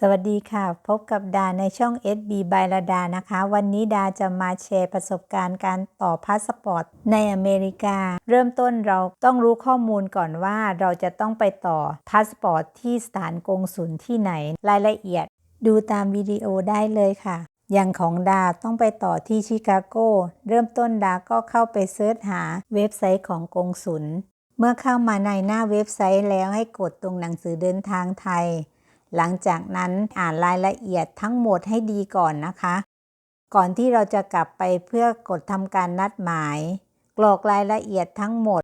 สวัสดีค่ะ พบกับดาในช่อง SB บายระดานะคะ วันนี้ดาจะมาแชร์ประสบการณ์การต่อพาสปอร์ตในอเมริกา เริ่มต้นเราต้องรู้ข้อมูลก่อนว่าเราจะต้องไปต่อพาสปอร์ตที่สถานกงสุลที่ไหนรายละเอียด ดูตามวิดีโอได้เลยค่ะ อย่างของดาต้องไปต่อที่ชิคาโกเริ่มต้นดาก็เข้าไปเซิร์ชหาเว็บไซต์ของกงสุลเมื่อเข้ามาในหน้าเว็บไซต์แล้วให้กดตรงหนังสือเดินทางไทย หลังจากนั้นอ่านรายละเอียดทั้งหมดให้ดีก่อนนะคะ ก่อนที่เราจะกลับไปเพื่อกดทำการนัดหมาย กรอกรายละเอียดทั้งหมด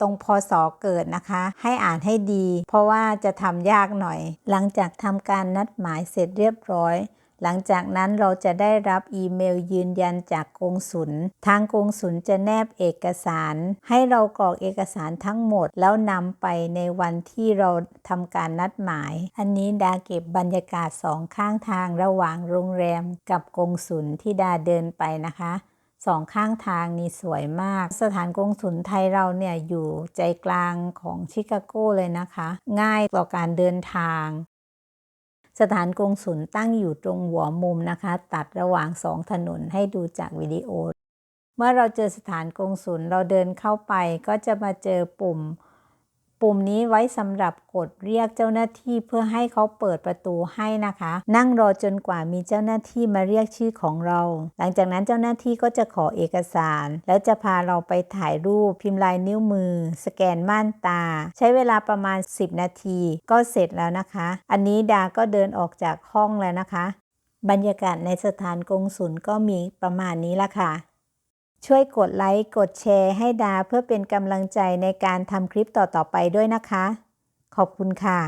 ตรงพศเกิดนะคะ ให้อ่านให้ดี เพราะว่าจะทำยากหน่อย หลังจากทำการนัดหมายเสร็จเรียบร้อย หลังจากนั้นเราจะได้รับอีเมลยืนยันจากกงสุลทางกงสุลจะแนบเอกสาร ให้เรากรอกเอกสารทั้งหมด แล้วนำไปในวันที่เราทำการนัดหมาย อันนี้ดาเก็บบรรยากาศสองข้างทางระหว่างโรงแรมกับกงสุลที่ดาเดินไปนะคะสองข้างทางนี่สวยมาก สถานกงสุลไทยเราเนี่ยอยู่ใจกลางของชิคาโกเลยนะคะ ง่ายต่อการเดินทาง สถานกงสุลตั้งอยู่ตรงหัวมุมนะคะ ตัดระหว่างสองถนนให้ดูจากวิดีโอ เมื่อเราเจอสถานกงสุลเราเดินเข้าไปก็จะมาเจอปุ่ม ปุ่มนี้ไว้สำหรับกดเรียกเจ้าหน้าที่เพื่อให้เขาเปิดประตูให้นะคะ นั่งรอจนกว่ามีเจ้าหน้าที่มาเรียกชื่อของเรา หลังจากนั้นเจ้าหน้าที่ก็จะขอเอกสาร แล้วจะพาเราไปถ่ายรูปพิมพ์ลายนิ้วมือ สแกนม่านตา ใช้เวลาประมาณ 10 นาที ก็เสร็จแล้วนะคะ อันนี้ดาก็เดินออกจากห้องแล้วนะคะ บรรยากาศในสถานกงสุลก็มีประมาณนี้ละค่ะ ช่วยกดไลค์กดแชร์ให้ดาเพื่อเป็นกำลังใจในการทำคลิปต่อๆไปด้วยนะคะ ขอบคุณค่ะ